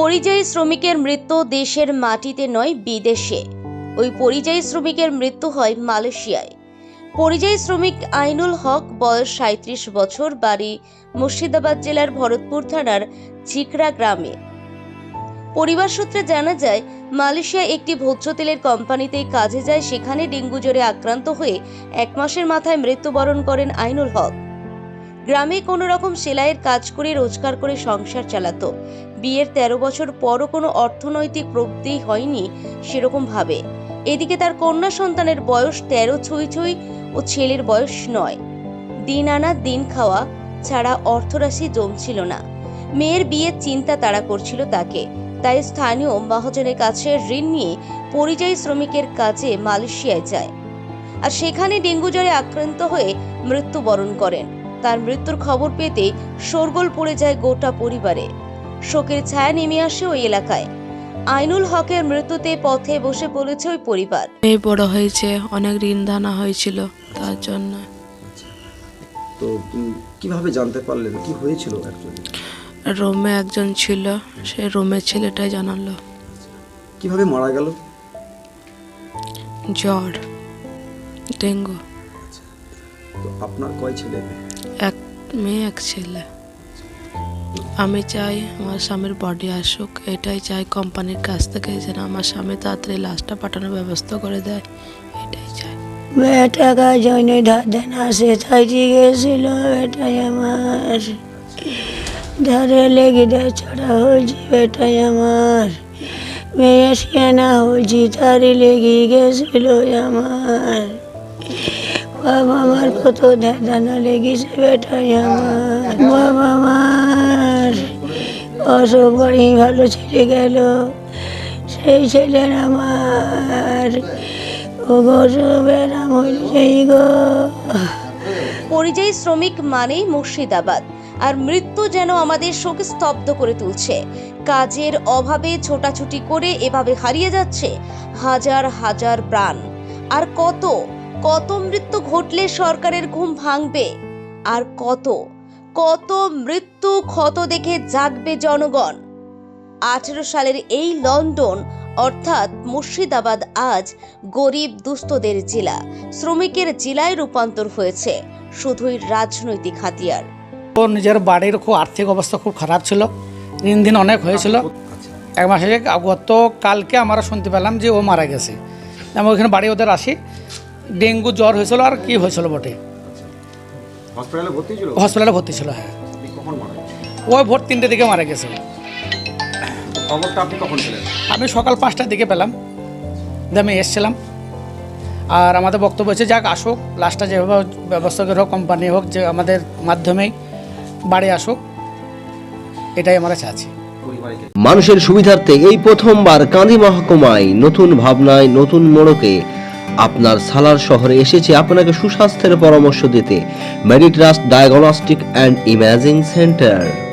পরিযায়ী শ্রমিকের মৃত্যু দেশের মাটিতে নয়, বিদেশে। ওই পরিযায়ী শ্রমিকের মৃত্যু হয় মালয়েশিয়ায়। পরিযায়ী শ্রমিক আইনুল হক, বয়স সাঁত্রিশ বছর, বাড়ি মুর্শিদাবাদ জেলার ভরতপুর থানার ঝিকরা গ্রামে। পরিবার সূত্রে জানা যায় মালয়েশিয়া একটি ভোজ্য তেলের কোম্পানিতে কাজে যায়, সেখানে ডেঙ্গু জ্বরে আক্রান্ত হয়ে এক মাসের মাথায় মৃত্যুবরণ করেন আইনুল হক। গ্রামে কোনো রকম সেলাইয়ের কাজ করে রোজগার করে সংসার চালাতো। বিয়ের তেরো বছর পরও কোনো অর্থনৈতিক প্রবৃদ্ধি হয়নি সেরকমভাবে এদিকে তার কন্যা সন্তানের বয়স তেরো ছুঁই ছুঁই ও ছেলের বয়স নয়। দিন আনা দিন খাওয়া ছাড়া অর্থরাশি জমছিল না। মেয়ের বিয়ের চিন্তা তাড়া করছিল তাকে। তাই স্থানীয় মহাজনের কাছে ঋণ নিয়ে পরিযায়ী শ্রমিকের কাজে মালয়েশিয়ায় যায়। আর সেখানে ডেঙ্গু জ্বরে আক্রান্ত হয়ে মৃত্যুবরণ করেন। তার মৃত্যুর খবর পেতে শোরগোল পড়ে যায় গোটা পরিবারে। শোকের ছায়া নেমে আসে ওই এলাকায়। আইনুল হকের মৃত্যুতে পথে বসে পড়েছে ওই পরিবার। মেয়ে বড় হয়েছে অনেক ঋণ দানা হয়েছিল তার জন্য। তো উম, কীভাবে জানতে পারলেন? কি হয়েছিল অ্যাকচুয়ালি রোমে একজন ছিল সে রোমের ছেলেটাই জানালো। কীভাবে মারা গেল? জ্বর ডেঙ্গু। তো আপনার কয় ছেলে? এক মেয়ে, এক ছেলে। আমি চাই আমার স্বামীর বডি আসুক। এটাই চাই কোম্পানির কাছ থেকে যেন আমার স্বামী তাড়াতাড়ি লাশটা পাঠানোর ব্যবস্থা করে দেয়। এটাই চাই। মেয়ে টাকা জন্য ধার দেন আসে থাইতে গেছিল, এটাই আমার। ধারে লেগে দেয় ছড়া হয়েছি, এটাই আমার। মেয়ে সিয়ানা হয়েছি তারে লেগে গেছিল আমার। বাবা আমার কত দানা লেগেছে বেটাই আমার। বাবা আমার অসুখ ভালো ছেলে গেল। সেই ছেলের আমার। পরিযায়ী শ্রমিক মানেই মুর্শিদাবাদ। আর মৃত্যু যেন আমাদের শোক স্তব্ধ করে তুলছে। কাজের অভাবে ছোটাছুটি করে এভাবে হারিয়ে যাচ্ছে হাজার হাজার প্রাণ। আর কত কত মৃত্যু ঘটলে সরকারের ঘুম ভাঙবে? আর কত কত মৃত্যু ক্ষত দেখে জাগবে জনগণ? আঠেরো সালের এই লন্ডন, অর্থাৎ মুর্শিদাবাদ, আজ গরিব দুস্থদের জেলা। শ্রমিকের জেলায় রূপান্তর হয়েছে, শুধুই রাজনৈতিক হাতিয়ার। নিজের বাড়ির খুব আর্থিক অবস্থা খুব খারাপ ছিল। দিন দিন অনেক হয়েছিল। এক মাস গত কালকে আমরা শুনতে পেলাম যে ও মারা গেছে। আমি ওইখানে বাড়ি ওদের আসি। ডেঙ্গু জ্বর হয়েছিল আর কি হয়েছিল বটে। হসপিটালে ভর্তি ছিল? হসপিটালে ভর্তি ছিল হ্যাঁ। আপনি কখন মারা ওই ভোর তিনটে দিকে মারা গেছে। খবরটা আপনি কখন পেলেন? আমি সকাল পাঁচটার দিকে পেলাম। আমি এসছিলাম। আর আমাদের বক্তব্য হচ্ছে যাক আসুক লাস্টটা যেভাবে ব্যবস্থা করে হোক কোম্পানি হোক যে আমাদের মাধ্যমেই বাড়ি আসুক এটাই আমরা চাচ্ছি মানুষের সুবিধার্থে এই প্রথমবার কান্দি মহকুমায় নতুন ভাবনায় নতুন মোড়কে আপনার সালার শহরে এসেছে আপনাকে সুস্বাস্থ্যের পরামর্শ দিতে। Meditrust diagnostic and imaging centre